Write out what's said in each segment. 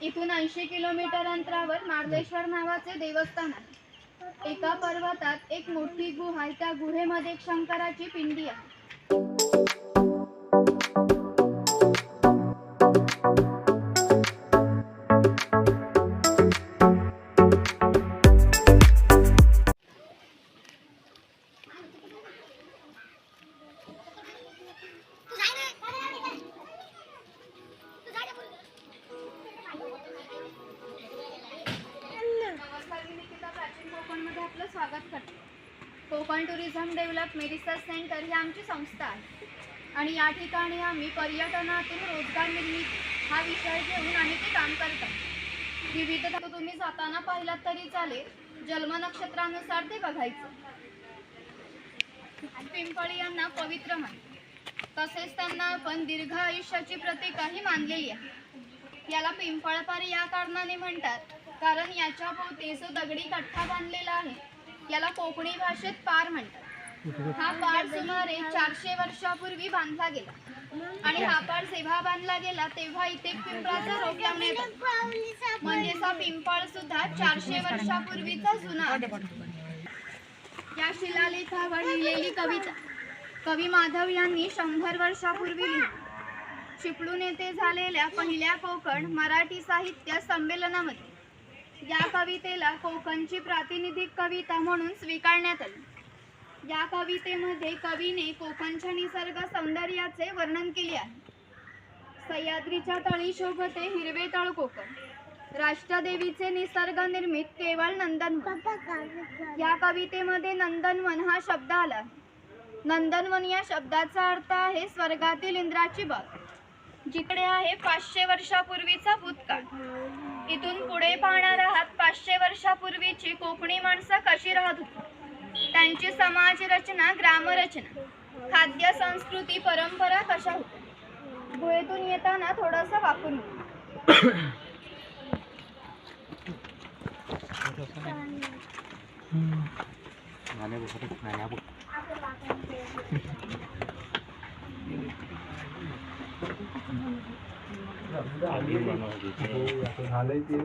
इथून ऐंशी किलोमीटर अंतरावर मार्लेश्वर नावाचे देवस्थान आहे. एका पर्वतात एक मोठी गुहा आहे. त्या गुहेमध्ये शंकराची पिंडी आहे. टुरिझम रिसर्च सेंटर ही आमची संस्था आहे. आणि या ठिकाणी आम्ही पर्यटनातून रोजगार निर्मिती हा विषय घेऊन आम्ही ते काम करतात विविध तुम्ही जाताना पाहिलात तरी चालेल. जन्म नक्षत्रानुसार ते बघायचं. पिंपळी यांना पवित्र मानतो तसेच त्यांना आपण दीर्घ आयुष्याची प्रतिकाही मानलेली आहे. याला पिंपळपार या कारणाने म्हणतात कारण याच्या भोवती जो दगडी कठ्ठा बांधलेला आहे याला कोकणी भाषेत पार म्हणतात. हा पार सुमारे चारशे वर्षापूर्वी बांधला गेला. आणि हा पार जेव्हा बांधला गेला तेव्हा इथे पिंपळाचा रोप लावण्यात आला. म्हणजेच हा पिंपळ सुद्धा चारशे वर्षापूर्वीचा जुना या शिलालेखावर लिहिलेली कविता कवी माधव यांनी शंभर वर्षापूर्वी लिहिली. चिपळूण येथे झालेल्या पहिल्या कोकण मराठी साहित्य संमेलनामध्ये या कवितेला कोकणची प्रातिनिधिक कविता म्हणून स्वीकारण्यात आली. या कवितेमध्ये कवीने कोकणच्या निसर्ग सौंदर्याचे वर्णन केले आहे. सह्याद्रीच्या तळी शोभते हिरवे तळ कोकण. राष्ट्रदेवीचे निसर्ग निर्मित केवळ नंदनवन. या कवितेमध्ये नंदनवन हा शब्द आला नंदनवन या शब्दाचा अर्थ आहे स्वर्गातील इंद्राची बाग जिकडे आहे पाचशे वर्षापूर्वीचा भूतकाळ. इथून पुढे पाहणार आहात पाचशे वर्षापूर्वीची कोकणी माणसं कशी राहत होती? त्यांची समाज रचना ग्रामरचना खाद्य संस्कृती परंपरा कशा होत्या? गुहेतून येताना थोडंसं वापरून झालंय ते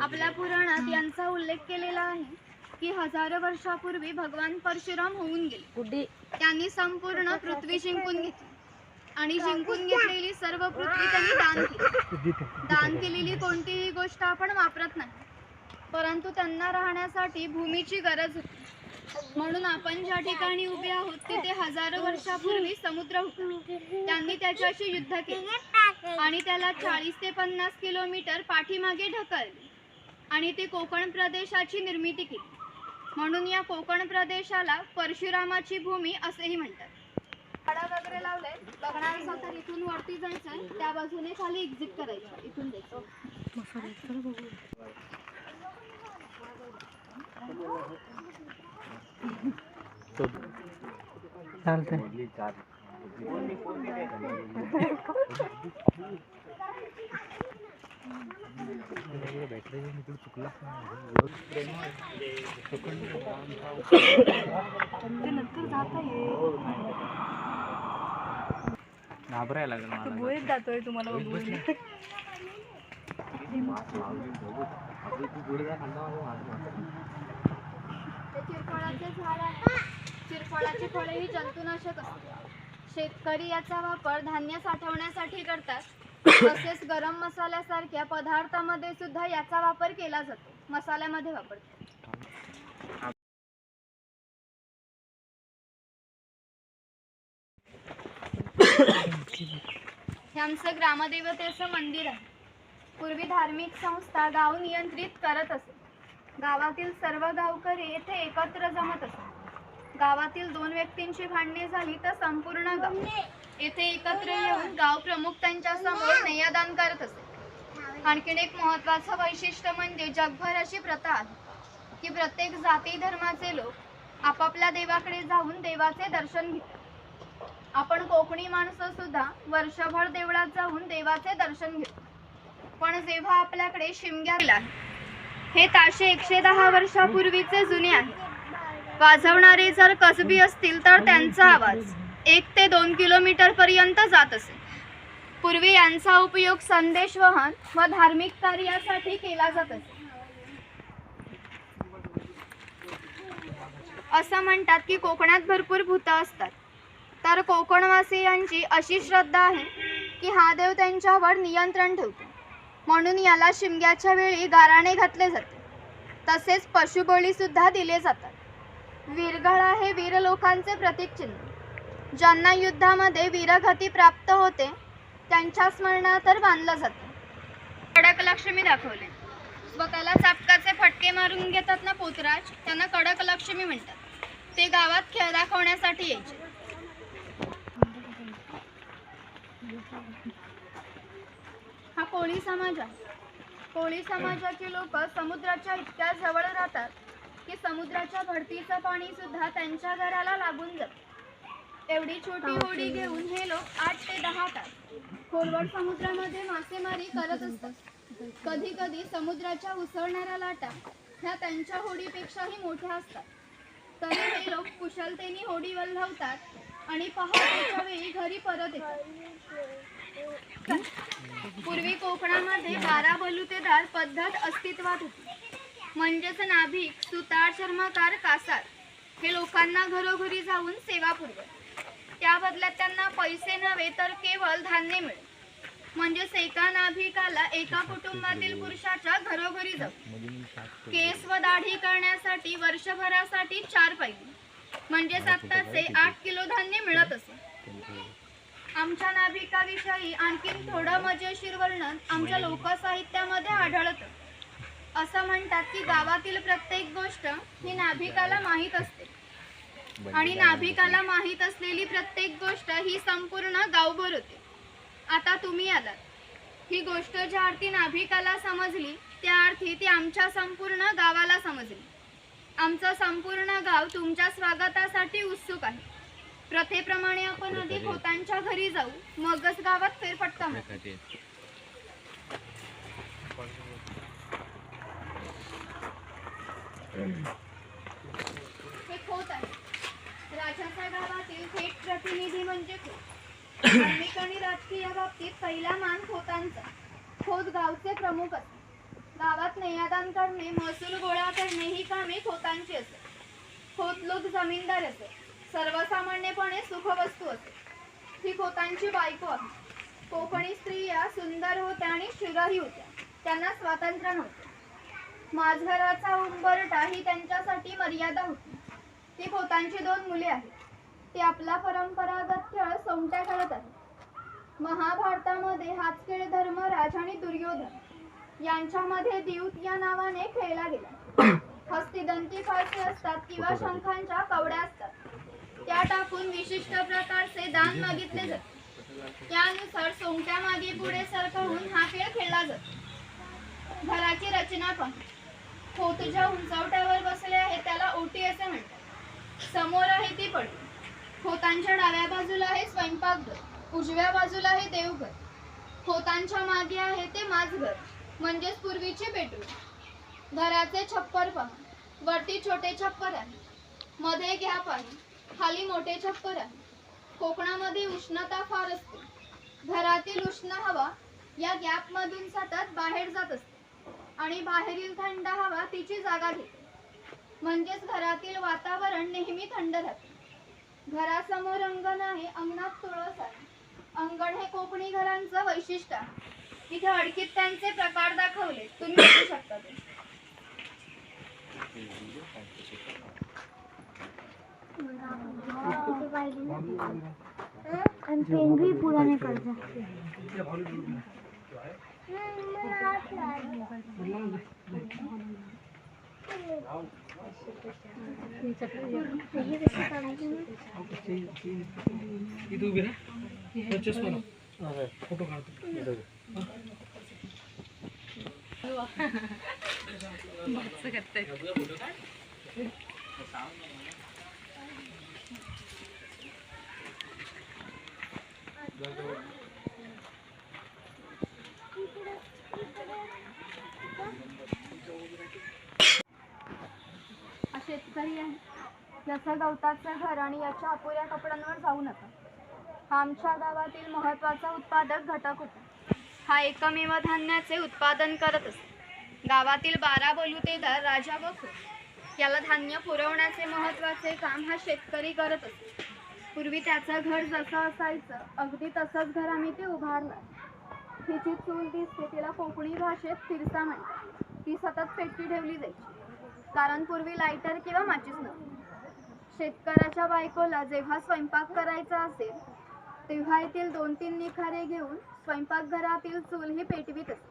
आपल्या पुराणात यांचा उल्लेख केलेला आहे की हजारो वर्षापूर्वी भगवान परशुराम होऊन गेले. त्यांनी संपूर्ण पृथ्वी जिंकून घेतली. आणि जिंकून घेतलेली सर्व पृथ्वी त्यांनी दान केली. दान केलेली कोणतीही गोष्ट आपण वापरत नाही. परंतु त्यांना राहण्यासाठी भूमीची गरज होती. म्हणून आपण ज्या ठिकाणी उभे आहोत तिथे हजारो वर्षापूर्वी समुद्र होता. त्यांनी त्याच्याशी युद्ध केले. आणि त्याला चाळीस ते पन्नास किलोमीटर पाठीमागे ढकलले आणि ते कोकण प्रदेशाची निर्मिती केली. म्हणून या कोकण प्रदेशाला परशुरामाची भूमी असेही म्हणतात. झाडं वगैरे लावलंय बघणार असाल तर इथून वरती जायचंय. त्या बाजूने खाली एक्झिट करायचं. इथून जायचं. चालतंय. घाबरायला लागलं मला गोळीत जातोय तुम्हाला बघून चिरफळाचे झाड आहे. फळे ही जंतुनाशक असतात शेतकरी याचा वापर धान्य साठवण्यासाठी करतात. तसेच गरम मसाल्यासारख्या पदार्थामध्ये सुद्धा याचा वापर केला जातो. मसाल्यामध्ये वापरतात हे आमचं ग्रामदेवतेचं मंदिर आहे. पूर्वी धार्मिक संस्था गाव नियंत्रित करत असे. गावातील सर्व गावकरी येथे एकत्र जमत असत गावातील दोन व्यक्तींची भांडणे झाली तर संपूर्ण गाव येथे एकत्र येऊन गाव प्रमुख त्यांच्यासमोर नेयादान करत असे. आणखीन एक महत्वाचं वैशिष्ट्य म्हणजे जगभर अशी प्रथा आहे की प्रत्येक जाती धर्माचे लोक आपापल्या देवाकडे जाऊन देवाचे दर्शन घेतात. आपण कोकणी माणसं सुद्धा वर्षभर देवळात जाऊन देवाचे दर्शन घेतो. पण जेव्हा आपल्याकडे शिमग्याला हे ताशे एकशे दहा वर्षापूर्वीचे जुने आहे. वाजवणारे जर कसबी असतील तर त्यांचा आवाज एक ते दोन किलोमीटर पर्यंत जात असे. पूर्वी यांचा उपयोग संदेशवहन व धार्मिक कार्यासाठी केला जात असे. असं म्हणतात की कोकणात भरपूर भूतं असतात. तर कोकणवासियांची अशी श्रद्धा आहे की हा देव त्यांच्यावर नियंत्रण ठेवतो. म्हणून याला शिमग्याच्या वेळी गाराणे घातले जाते. तसेच पशुबळी सुद्धा दिले जातात. वीरगळा हे वीर लोकांचे प्रतीक चिन्ह ज्यांना युद्धामध्ये वीरगती प्राप्त होते त्यांच्या स्मरणार्थ बांधलं जातं. कडक लक्ष्मी दाखवले. स्वतःला चापकाचे फटके मारून घेतात ना पोतराज? त्यांना कडक लक्ष्मी म्हणतात. ते गावात खेळ दाखवण्यासाठी यायचे. हा कोळी समाज आहे. कोळी समाजाचे लोक समुद्राच्या इतक्या जवळ राहतात की समुद्राच्या भरतीचं पाणी सुद्धा त्यांच्या घराला लागून जात. एवढी छोटी होडी घेऊन हे लोक आठ ते दहा तास खोलवर समुद्रामध्ये मासेमारी करत असतात. कधी कधी समुद्राच्या उसळणाऱ्या लाटा ह्या त्यांच्या होडीपेक्षाही मोठ्या असतात. तरी हे लोक कुशलतेने होडी वल्हवतात आणि पहाटेच्या वेळी घरी परत येतात. पूर्वी कोकणामध्ये बारा बलुतेदार पद्धत अस्तित्वात होती. म्हणजेच नाभिक सुतार चर्मकार कासार. हे लोकांना घरोघरी जाऊन सेवा पुरवत. त्या बदल्यात त्यांना पैसे नव्हे तर केवळ धान्य मिळेल म्हणजेच एका नाभिकाला एका कुटुंबातील पुरुषाच्या घरोघरी जाऊ केस व दाढी करण्यासाठी वर्षभरासाठी चार पैसे म्हणजेच आत्ताचे आठ किलो धान्य मिळत असे आमच्या नाभिकाविषयी आणखीन थोडं मजेशीर वर्णन आमच्या लोकसाहित्यामध्ये आढळतं. असं म्हणतात की गावातील प्रत्येक गोष्ट ही नाभिकाला माहीत असते. आणि नाभिकाला माहीत असलेली प्रत्येक गोष्ट ही संपूर्ण गावभर होते. आता तुम्ही आलात. ही गोष्ट ज्या अर्थी नाभिकाला समजली त्या अर्थी ती आमच्या संपूर्ण गावाला समजली. आमचं संपूर्ण गाव तुमच्या स्वागतासाठी उत्सुक आहे. प्रथेप्रमाणे आपण आधी खोतांच्या घरी जाऊ मगच गावात फेरफटका मारू. हे खोत आहे. गावातील थेट प्रतिनिधी म्हणजे खोत. धार्मिक आणि राजकीय बाबतीत पहिला मान खोतांचा. खोत गावचे प्रमुख असते गावात नेयादान करणे महसूल गोळा करणे ही कामे खोतांची असते खोत लोक जमीनदार असे सर्वसामान्यपणे सुखवस्तू असे ही खोतांची बायको आहे. कोकणी स्त्रिया सुंदर होत्या आणि शिरही होत्या. त्यांना स्वातंत्र्य नव्हते. माझघराचा उंबरठा ही त्यांच्यासाठी मर्यादा होती. ती खोतांची दोन मुले आहेत. ते आपला परंपरागत खेळ सोंगट्या खेळत आहेत. महाभारतामध्ये हाच खेळ धर्मराज आणि दुर्योधन यांच्यामध्ये द्यूत या नावाने खेळला गेला. हस्तिदंती फारसे असतात किंवा शंखांच्या कवड्या असतात. त्या टाकून विशिष्ट प्रकारचे दान मागितले जाते. त्यानुसार सोंगट्या मागे पुढे सरकवून हा खेळ खेळला जातो. घराची रचना पण खोत ज्या उंचवट्यावर बसले आहे त्याला ओटी असे म्हणतात. समोर आहे ती पण. खोतांच्या डाव्या बाजूला आहे स्वयंपाकघर. उजव्या बाजूला आहे देवघर. खोतांच्या मागे आहे ते माझघर म्हणजेच पूर्वीचे बेडरूम घराचे छप्पर पहा वरती छोटे छप्पर आहे. मध्ये गॅप आहे खाली मोठे छप्पर आहे. कोकणामध्ये उष्णता फार असते. घरातील उष्ण हवा या गॅपमधून सतत बाहेर जात असते. आणि बाहेरील थंड हवा तिची जागा घेते. म्हणजेच घरातील वातावरण नेहमी थंड राहते. घरासमोर अंगण आहे अंगणात तुळस आहे. अंगण हे कोकणी घरांचं वैशिष्ट्य आहे. इथे अडकीत त्यांचे प्रकार दाखवले. तुम्ही बघू शकता ते. आणि पेन भी करतात. नहीं करता इथं उभी राहा चष्मा शेतकरी आहे गवताचं घर आणि याच्या अपुऱ्या कपड्यांवर जाऊ नका. हा आमच्या गावातील महत्त्वाचा उत्पादक घटक होता. हा एकमेव धान्याचे उत्पादन करत असे गावातील बारा बलुतेदार राजा व याला धान्य पुरवण्याचे महत्त्वाचे काम हा शेतकरी करत असे पूर्वी त्याचं घर जसं असायचं अगदी तसंच घर आम्ही ते उभारलं तिची चूल दिसते तिला कोकणी भाषेत फिरसा म्हणतात ती सतत पेटी ठेवली जायची. कारण पूर्वी लायटर किंवा माचीस नव्हती. शेतकऱ्याच्या बायकोला जेव्हा स्वयंपाक करायचा असेल तेव्हा येथील दोन तीन निखारे घेऊन स्वयंपाकघरातील चूल ही पेटवीत असे.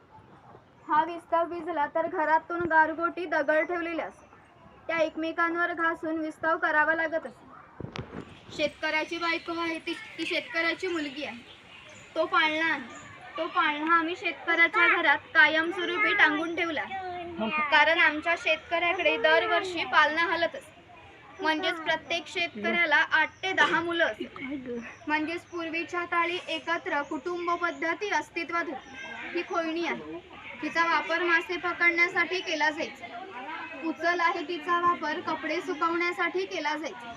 हा विस्तव विजला तर घरातून गारगोटी दगड ठेवलेल्या असते त्या एकमेकांवर घासून विस्तव करावा लागत असे. शेतकऱ्याची बायको आहे ती ती शेतकऱ्याची मुलगी आहे. तो पाळणा आहे. तो पाळणा आम्ही शेतकऱ्याच्या घरात कायमस्वरूपी टांगून ठेवला. कारण आमच्या शेतकऱ्याकडे दरवर्षी पालना हलत असते म्हणजेच प्रत्येक शेतकऱ्याला आठ ते दहा मुलं असत म्हणजेच पूर्वीच्या काळी एकत्र कुटुंब पद्धती अस्तित्वात होती. ही खोयणी आहे. तिचा वापर मासे पकडण्यासाठी केला जायचा. उचल आहे तिचा वापर कपडे सुकवण्यासाठी केला जायचा.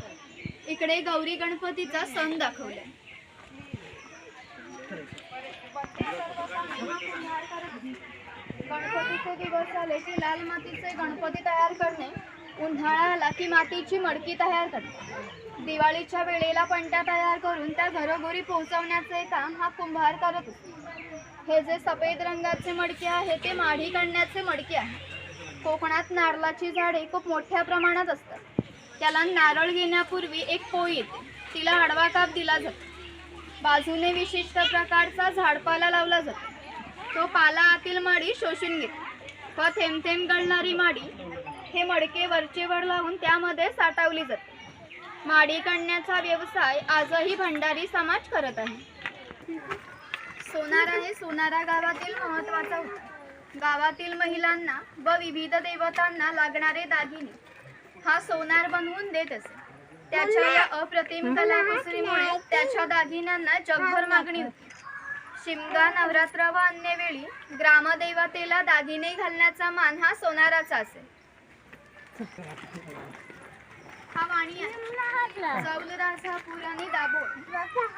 इकडे गौरी गणपतीचा सण दाखवलाय गणपतीचे दिवस आले की लाल मातीचे गणपती तयार करणे उन्हाळा आला की मातीची मडकी तयार करणे. दिवाळीच्या वेळेला पंट्या तयार करून त्या घरोघरी पोहोचवण्याचे काम हा कुंभार करत असतो. हे जे सफेद रंगाचे मडके आहे ते माढी काढण्याचे मडके आहे. कोकणात नारळाची झाडे खूप मोठ्या प्रमाणात असतात. त्याला नारळ घेण्यापूर्वी एक पोळी येते. तिला आडवा काप दिला जातो. बाजूने विशिष्ट प्रकारचा झाडपाला लावला जातो. तो पाला आतील माडी शोषून घेतो. व थेंब थेंब गळणारी माडी हे मडके वरचे वर लावून त्यामध्ये साठवली जाते. माडी काढण्याचा व्यवसाय आजही भंडारी समाज करत आहे. सोनारा हे सोनारा गावातील महत्त्वाचा होता. गावातील महिलांना व विविध देवतांना लागणारे दागिने हा सोनार बनवून देत असे. त्याच्या या अप्रतिम कलाकुसरीमुळे त्याच्या दागिन्यांना जगभर मागणी होती. शिमगा नवरात्र व अन्य वेळी ग्रामदेवतेला दागिने घालण्याचा मान हा सोनाराचा हा वाणी आहे. दाभोळ.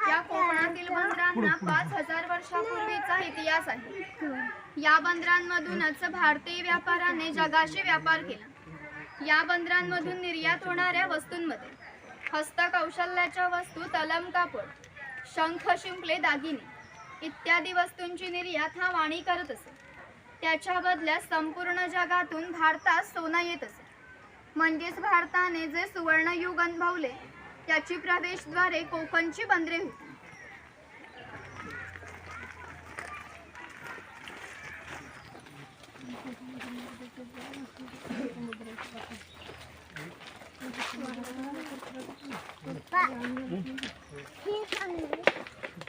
या कोकणातील बंदरांना पाच हजार वर्षापूर्वीचा इतिहास आहे. या बंदरांमधूनच भारतीय व्यापाराने जगाशी व्यापार केला. या बंदरांमधून निर्यात होणाऱ्या वस्तूंमध्ये हस्तकौशल्याच्या वस्तू तलम कापड शंख शिंपले दागिने इत्यादी वस्तूंची निर्यात हा वाणी करत असे. त्याच्या बदल्यात संपूर्ण जगातून भारतात सोनं येत असे. म्हणजेच भारताने जे सुवर्णयुग अनुभवले त्याची प्रवेशद्वारे कोकणची बंदरे होती.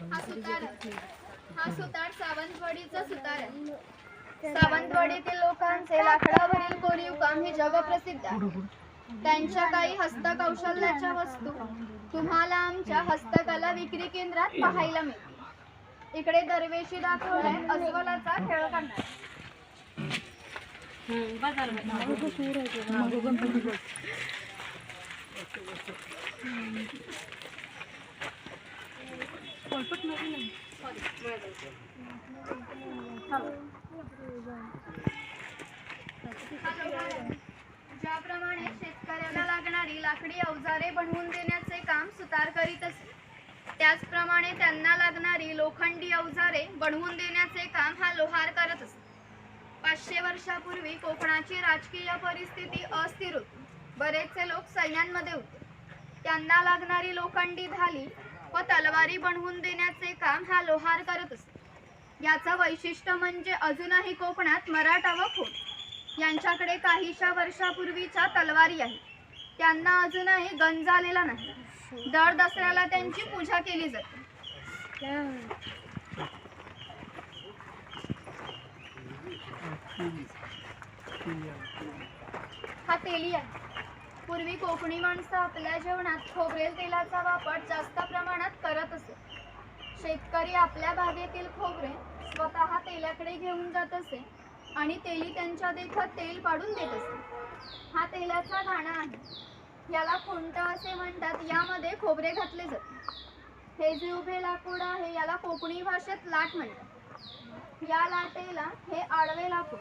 हा सुतार हा सुतार सावंतवाडीचा सुतार आहे सावंतवाडीतील लोकांचे लाकडावरील कोरीव काम हे जगप्रसिद्ध आहे. त्यांच्या काही हस्तकौशल्याच्या वस्तू तुम्हाला आमच्या हस्तकला विक्री केंद्रात पाहायला मिळतील. इकडे दरवेशी दाखवलाय अस्वलाचा खेळ करणार. ज्याप्रमाणे शेतकऱ्याला लागणारी लाकडी अवजारे बनवून देण्याचे काम सुतार करीत असे त्याचप्रमाणे त्यांना लागणारी लोखंडी अवजारे बनवून देण्याचे काम हा लोहार करत असे. पाचशे वर्षापूर्वी कोकणाची राजकीय परिस्थिती अस्थिर होती. बरेचसे लोक सैन्यांमध्ये होते. त्यांना लागणारी लोखंडी धाली व तलवारी बनवून देण्याचे काम हा लोहार करत असे याचं वैशिष्ट्य म्हणजे अजूनही कोकणात मराठा व खोट यांच्याकडे काहीशा वर्षापूर्वीच्या तलवारी आहेत. त्यांना अजूनही गंज आलेला नाही. दर दसऱ्याला त्यांची पूजा केली जाते. हा तेली आहे. पूर्वी कोकणी माणसं आपल्या जेवणात खोबरेल तेलाचा वापर जास्त प्रमाणात करत असे. शेतकरी आपल्या बागेतील खोबरे स्वतः तेलाकडे घेऊन जात असे आणि तेली त्यांच्या देखत तेल पाडून देत असे. हा तेलाचा घाणा आहे. याला खोंट असे म्हणतात? यामध्ये खोबरे घातले जाते. हे जे उभे लाकूड आहे याला कोकणी भाषेत लाट म्हणतात. या लाटेला हे आडवे लाकूड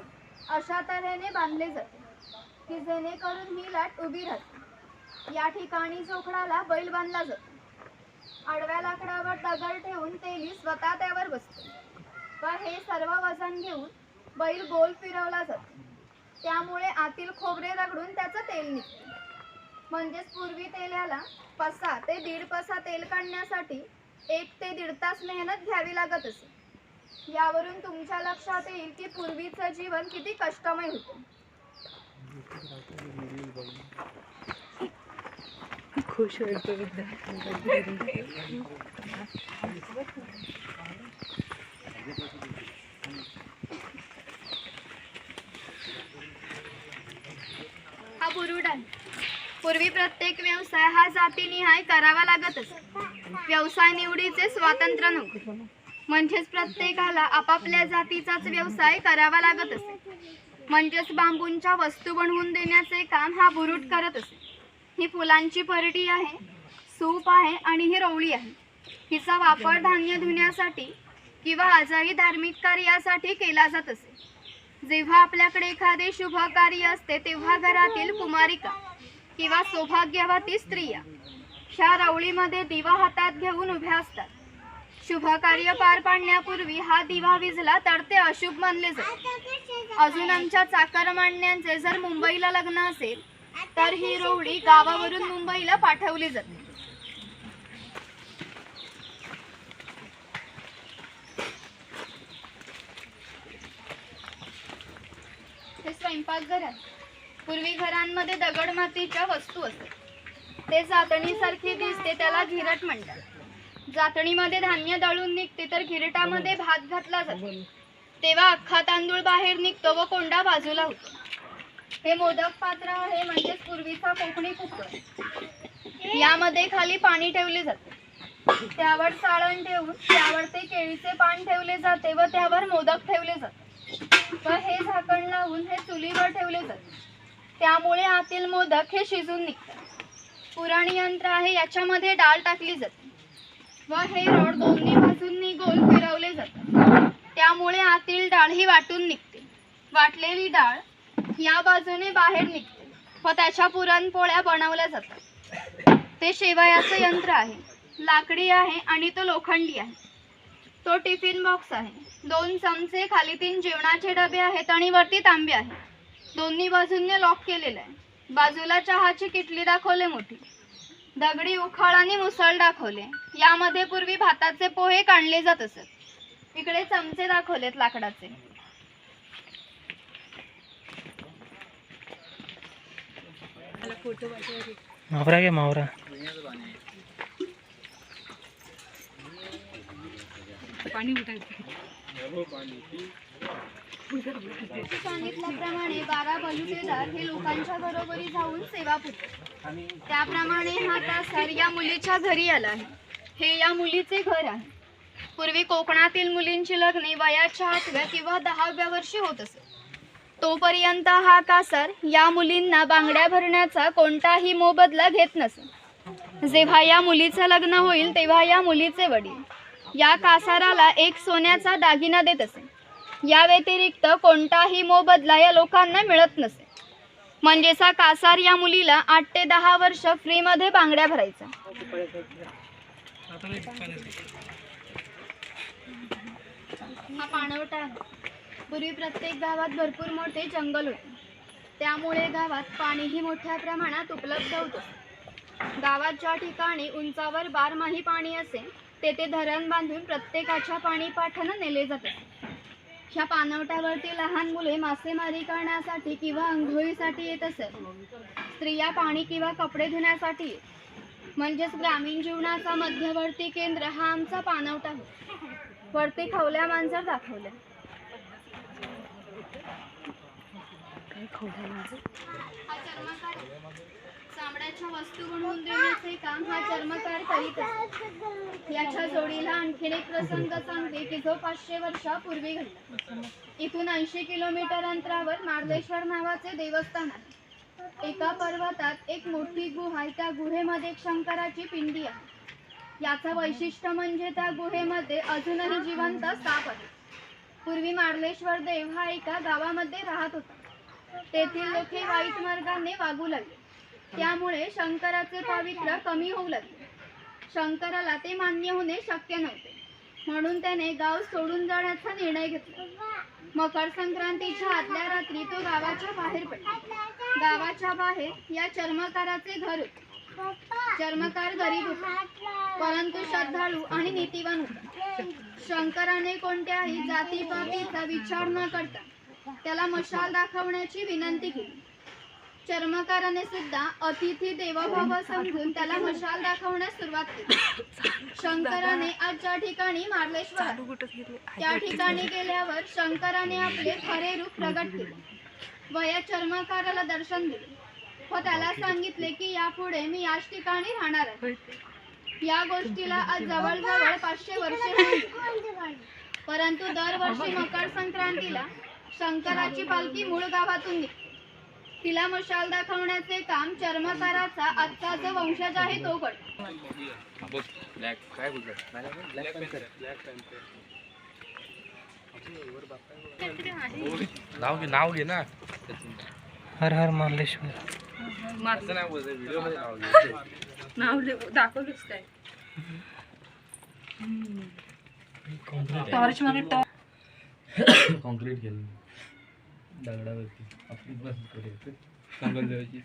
अशा तऱ्हेने बांधले जाते. की जेणेकरून ही लाट उभी राहते या ठिकाणी जोखडाला बैल बांधला जातो. आडव्या लाकडावर दगड ठेवून तेली स्वतः त्यावर बसते. व हे सर्व वजन घेऊन बैल गोल फिरवला जातो. त्यामुळे आतील खोबरे रगडून त्याचं तेल निघते. म्हणजेच पूर्वी तेल्याला पसा ते दीड पसा तेल काढण्यासाठी एक ते दीड तास मेहनत घ्यावी लागत असे. यावरून तुमच्या लक्षात येईल की पूर्वीचं जीवन किती कष्टमय होतं. खुश होईल तो विद्यार्थी. हा बुरुड पूर्वी प्रत्येक व्यवसाय हा जातीनिहाय करावा लागत असे व्यवसाय निवडीचे स्वातंत्र्य नव्हते म्हणजेच प्रत्येकाला आपापल्या जातीचाच व्यवसाय करावा लागत असे म्हणजेच बांबूंच्या वस्तू बनवून देण्याचे काम हा बुरुट करत असे. ही फुलांची परडी आहे सूप आहे आणि ही रवळी आहे. हिचा वापर धान्य धुण्यासाठी किंवा आजही धार्मिक कार्यासाठी केला जात असे. जेव्हा आपल्याकडे एखादे शुभ कार्य असते तेव्हा घरातील कुमारिका किंवा सौभाग्यवती स्त्रिया ह्या रवळीमध्ये दिवा हातात घेऊन उभ्या असतात. शुभ कार्य पार पाडण्यापूर्वी हा दिवा विजला तर ते अशुभ मानले जाते. अजून आमच्या चाकरमान्यांचे जर मुंबईला लग्न असेल तर ही रवळी गावावरून मुंबईला पाठवली जाते. हे स्वयंपाकघर आहे पूर्वी घरांमध्ये दगड मातीच्या वस्तू असतात. ते जातणीसारखी दिसते त्याला घिरट म्हणतात. जातणीमध्ये धान्य दळून निघते तर घिरटामध्ये भात घातला जातो. तेव्हा अख्खा तांदूळ बाहेर निघतो व कोंडा बाजूला होतो. हे मोदक पात्र आहे म्हणजेच पूर्वीचा कोकणी कुकर. यामध्ये खाली पाणी ठेवले जाते. त्यावर साळण ठेवून त्यावर ते केळीचे पान ठेवले जाते व त्यावर मोदक ठेवले जाते. व हे झाकण लावून हे चुलीवर ठेवले जाते. त्यामुळे आतील मोदक हे शिजून निघतात. पुराण यंत्र आहे याच्यामध्ये डाळ टाकली जाते. व हे रॉड दोन्ही बाजूंनी गोल फिरवले जातात त्यामुळे आतील डाळ ही वाटून निघते. वाटलेली डाळ या बाजूने बाहेर निघते. व त्याच्या पुरणपोळ्या बनवल्या जातात. ते शेवयाचं यंत्र आहे. लाकडी आहे आणि तो लोखंडी आहे. तो टिफिन बॉक्स आहे. दोन चमचे खाली तीन जेवणाचे डबे आहेत आणि वरती तांबे आहे दोन्ही बाजूंनी लॉक केलेलं आहे. बाजूला चहाची किटली दाखवले मोठी. दगडी उखाळ आणि मुसळ दाखवले यामध्ये पूर्वी भाताचे पोहे काढले जात असत. इकडे चमचे दाखवलेत लाकडाचे. मावरा घे मावरा. सांगितल्याप्रमाणे बारा बलुतेदार हे लोकांच्या घरोघरी जाऊन सेवा पुरतात. त्याप्रमाणे हा कासार या मुलीच्या घरी आला आहे. हे या मुलीचे घर आहे. पूर्वी कोकणातील मुलींची लग्ने वयाच्या आठव्या किंवा दहाव्या वर्षी होत असत. तोपर्यंत हा कासार या मुलींना बांगड्या भरण्याचा कोणताही मोबदला घेत नसे. जेव्हा या मुलीचं लग्न होईल तेव्हा या मुलीचे वडील या कासाराला एक सोन्याचा दागिना देत असे. या व्यतिरिक्त कोणताही मोबदला या लोकांना मिळत नसे. म्हणजेच हा कासार या मुलीला आठ ते दहा वर्ष फ्रीमध्ये बांगड्या भरायचा. हा पाणवटा आहे पूर्वी प्रत्येक गावात भरपूर मोठे जंगल होते. त्यामुळे गावात पाणीही मोठ्या प्रमाणात उपलब्ध होतं. गावात ज्या ठिकाणी उंचावर बारमाही पाणी असे तेथे धरण बांधून प्रत्येकाच्या पाणी पाठानं नेले जाते. ह्या पाणवठ्यावरती लहान मुले मासेमारी करण्यासाठी किंवा आंघोळीसाठी येत असत. स्त्रिया पाणी किंवा कपडे धुण्यासाठी म्हणजेच ग्रामीण जीवनाचा मध्यवर्ती केंद्र हा आमचा पाणवठा होता. वरती खवल्या मांजर दाखवल्या. चामड्याच्या वस्तू बनवून देण्याचे काम हा चर्मकार करीत असतो याच्या जोडीला आणखीन एक प्रसंग सांगते की जो पाचशे वर्षापूर्वी घडला. इथून ऐंशी किलोमीटर अंतरावर मार्लेश्वर नावाचे देवस्थान आहे. एका पर्वतात एक मोठी गुहा आहे. त्या गुहेमध्ये एक शंकराची पिंडी आहे. याचं वैशिष्ट्य म्हणजे त्या गुहेमध्ये अजूनही जिवंत साप आहे. पूर्वी मार्लेश्वर देव हा एका गावामध्ये राहत होता. तेथील लोके वाईट मार्गाने वागू लागले. त्यामुळे शंकराचे पावित्र्य कमी होऊ लागले. शंकराला ते मान्य होणे शक्य नव्हते. म्हणून त्याने गाव सोडून जाण्याचा निर्णय घेतला. मकर संक्रांतीच्या आदल्या रात्री तो गावाच्या बाहेर पडला. गावाच्या बाहेर या चर्मकाराचे घर होते. चर्मकार गरीब होता. परंतु श्रद्धाळू आणि नीतिवान होता. शंकराने कोणत्याही जातीपातीचा विचार न करता त्याला मशाल दाखवण्याची विनंती केली. चर्मकाराने सुद्धा अतिथी देवभाव समजून त्याला मशाल दाखवण्यास सुरुवात केली. शंकराने आज ज्या ठिकाणी मार्लेश्वर त्या ठिकाणी गेल्यावर शंकराने आपले खरे रूप प्रगट केले. व या चर्मकाराला दर्शन दिले व त्याला सांगितले की यापुढे मी याच ठिकाणी राहणार आहे. या गोष्टीला आज जवळजवळ पाचशे वर्षे गेली. परंतु दरवर्षी मकर संक्रांतीला शंकराची पालखी मूळ गावातून निघते तिला मशाल दाखवण्याचे काम चर्मकाराचा आजचा जो वंशज आहे तो करतो नाव घे नाव घे ना. हर हर मार्लेश्वर. असं नाही बोलत व्हिडिओमध्ये नाव घे. नाव दाखवलंच काय टॉर्च टॉर्च कॉन्क्रीट केलं. दगडावरती. आपली बस द्यायची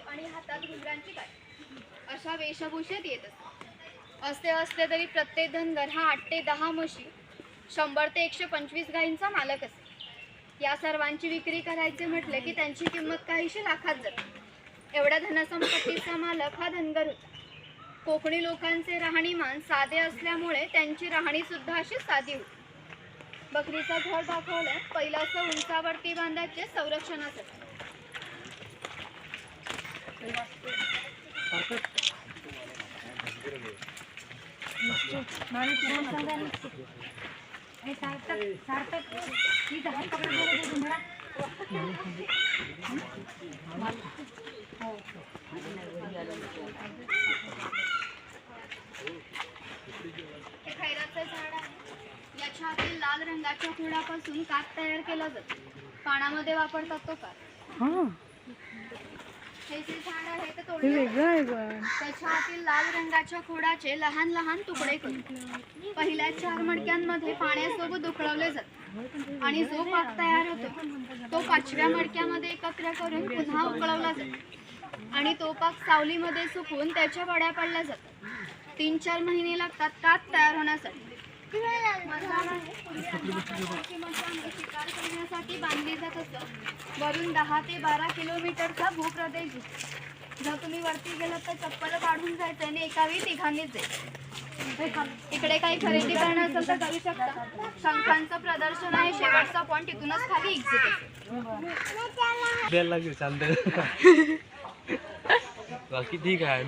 आणि हातात घुंगरांची काठी अशा वेशभूषेत येत असत असते असले तरी प्रत्येक धनगर हा आठ ते दहा म्हशी शंभर ते एकशे पंचवीस गायींचा मालक असे या सर्वांची विक्री करायचे म्हटले की त्यांची किंमत काहीशी लाखात जाते. एवढ्या धनसंपत्तीचा मालक हा धनगर होता कोकणी लोकांचे राहणीमान साधे असल्यामुळे त्यांची राहणी सुद्धा अशी साधी होती. बकरीचं घर दाखवलं पहिलं असं उंचावरती बांधायचे संरक्षणासाठी. हे खैराचं झाड आहे. याच्या आतील लाल रंगाच्या खोडापासून कात तयार केला जातो. पाण्यामध्ये वापरतात तो कात हा जे झाड आहे ते तोडले. वेगळं आहे पण त्याच्या आतील लाल रंगाच्या खोडाचे लहान लहान तुकडे करून. पहिल्या चार मडक्यांमध्ये पाण्यासोबत उकळवले जाते. आणि जो पाक तयार होतो तो पाचव्या मडक्यामध्ये एकत्र करून पुन्हा उकळवला जातो. आणि तो पाक सावलीमध्ये सुकवून त्याच्या वड्या पडल्या जातात तीन चार महिने लागतात कात तयार होण्यासाठी. शिकार करण्यासाठी बांधली जात असत वरून दहा ते बारा किलोमीटरचा भूप्रदेश जर तुम्ही वरती गेलात तर चप्पल काढून जायचं आणि एका वेळी तिघांनीच इकडे काही खरेदी करणार असेल तर करू शकता. शंखांचं प्रदर्शन आहे. शेवटचा पॉईंट इथूनच खाली एक्झिट बाकी ठीक आहे.